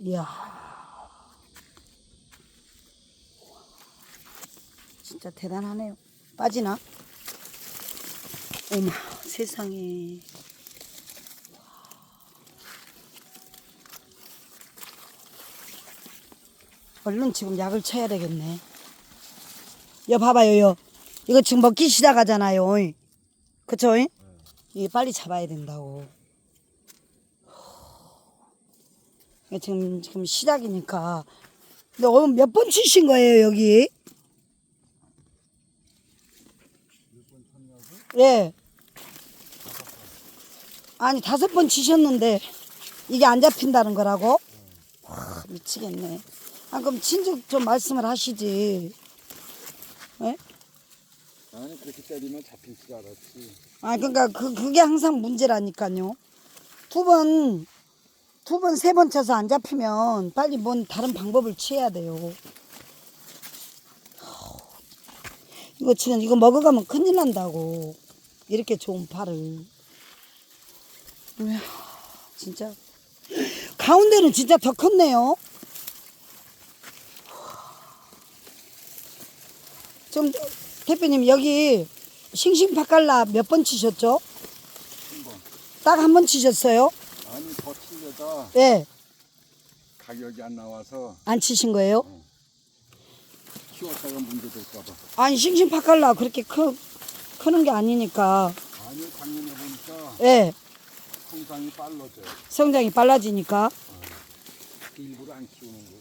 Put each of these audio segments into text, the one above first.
이야. 진짜 대단하네요. 빠지나? 어머, 세상에. 얼른 지금 약을 쳐야 되겠네. 여 봐봐요, 여. 이거 지금 먹기 시작하잖아요. 그쵸? 이게 빨리 잡아야 된다고. 이게 지금, 지금 시작이니까. 근데 어, 몇번 치신 거예요, 여기? 예. 아니, 다섯 번 치셨는데, 이게 안 잡힌다는 거라고? 와, 미치겠네. 아, 그럼 친척 좀 말씀을 하시지. 예? 아니 그렇게 때리면 잡힐 줄 알았지. 아, 그러니까 그, 그게 항상 문제라니까요. 두 번, 두 번, 세 번 쳐서 안 잡히면 빨리 뭔 다른 방법을 취해야 돼요. 이거 지금 이거 먹어가면 큰일 난다고. 이렇게 좋은. 이야, 진짜. 가운데는 진짜 더 컸네요. 좀, 대표님, 여기 싱싱 파칼라 몇 번 치셨죠? 딱 한 번 치셨어요? 아니 더 치려다 네. 가격이 안 나와서 안 치신 거예요? 키웠다가 문제 될까봐. 아니, 싱싱파칼라 그렇게 크, 크는 게 아니니까. 아니 작년에 보니까 예. 성장이 빨라져요. 성장이 빨라지니까. 일부러 안 키우는 거.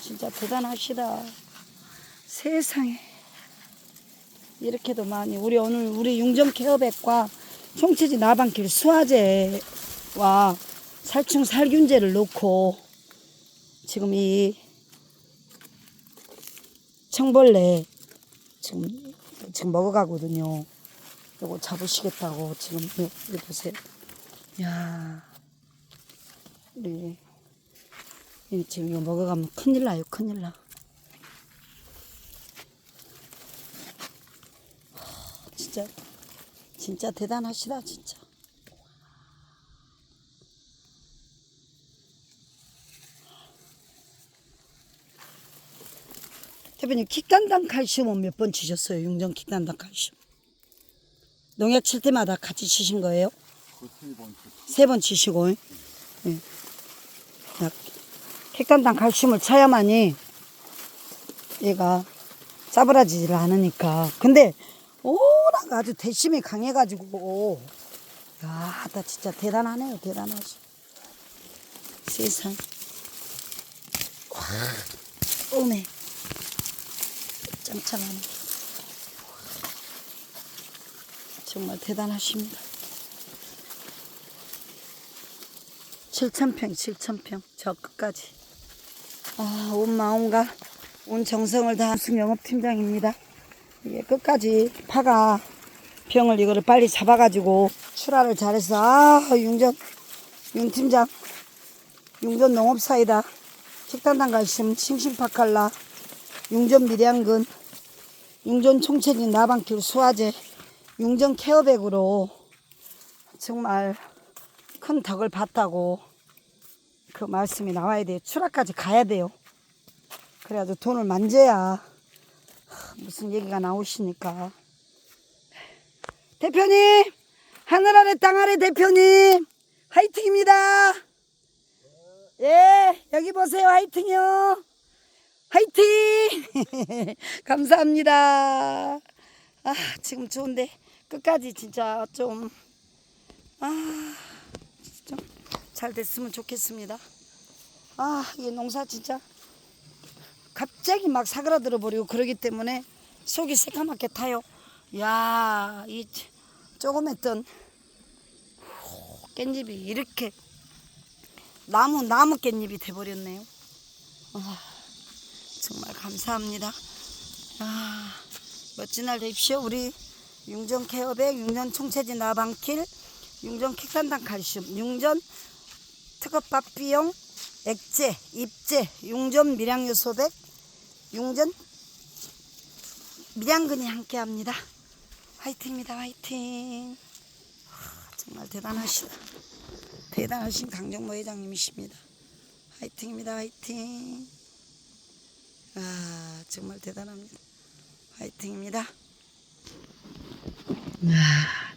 진짜 대단하시다. 세상에. 이렇게도 많이. 우리 오늘 우리 융정 케어백과 총체지 나방길 수화제와 살충 살균제를 넣고 지금 이 청벌레 지금 지금 먹어가거든요. 요거 잡으시겠다고 지금 요- 여기 보세요. 야, 우리 이 지금 이거 먹어가면 큰일 나요, 큰일 나. 하, 진짜, 진짜 대단하시다, 진짜. 대표님, 킥단당 칼슘은 몇 번 치셨어요? 융정 킥단당 칼슘. 농약 칠 때마다 같이 치신 거예요? 세 번 치시고. 예. 약, 킥단당 칼슘을 쳐야만이 얘가 짜부라지질 않으니까. 근데 워낙 아주 대심이 강해가지고 야, 나 진짜 대단하네요, 대단하시. 세상. 와, 오네. 짱짱하네. 정말 대단하십니다. 7,000평, 7,000평. 저 끝까지. 아, 온 마음과 온 정성을 다한 영업팀장입니다. 이게 끝까지 파가 병을 이거를 빨리 잡아가지고 출하를 잘해서 아, 융전, 윤팀장, 융전 농업사이다. 식단당 갈심, 싱싱파칼라, 융전 미량근, 융전 총체진 나방길 수화제, 융전 케어백으로 정말 큰 덕을 봤다고 그 말씀이 나와야 돼요. 추락까지 가야 돼요. 그래야지 돈을 만져야 하, 무슨 얘기가 나오시니까. 대표님! 하늘 아래 땅 아래 대표님! 화이팅입니다! 예, 여기 보세요. 화이팅이요! 화이팅! 감사합니다. 아, 지금 좋은데 끝까지 진짜 좀, 아, 좀 잘 됐으면 좋겠습니다. 아, 이 농사 진짜 갑자기 막 사그라들어 버리고 그러기 때문에 속이 새까맣게 타요. 야, 이 조금 했던 깻잎이 이렇게 나무 나무 깻잎이 돼 버렸네요. 아, 정말 감사합니다. 아, 멋진 날 되십시오. 우리 융전 케어백, 융전 총체진 나방길, 융전 킥산당 칼슘, 융전 특허밥 비용, 액제, 입제, 융전 밀양요소백, 융전 밀양근이 함께합니다. 화이팅입니다. 화이팅. 하, 정말 대단하시다. 대단하신 강정모 회장님이십니다. 화이팅입니다. 화이팅. 아 정말 대단합니다. 화이팅입니다. 아.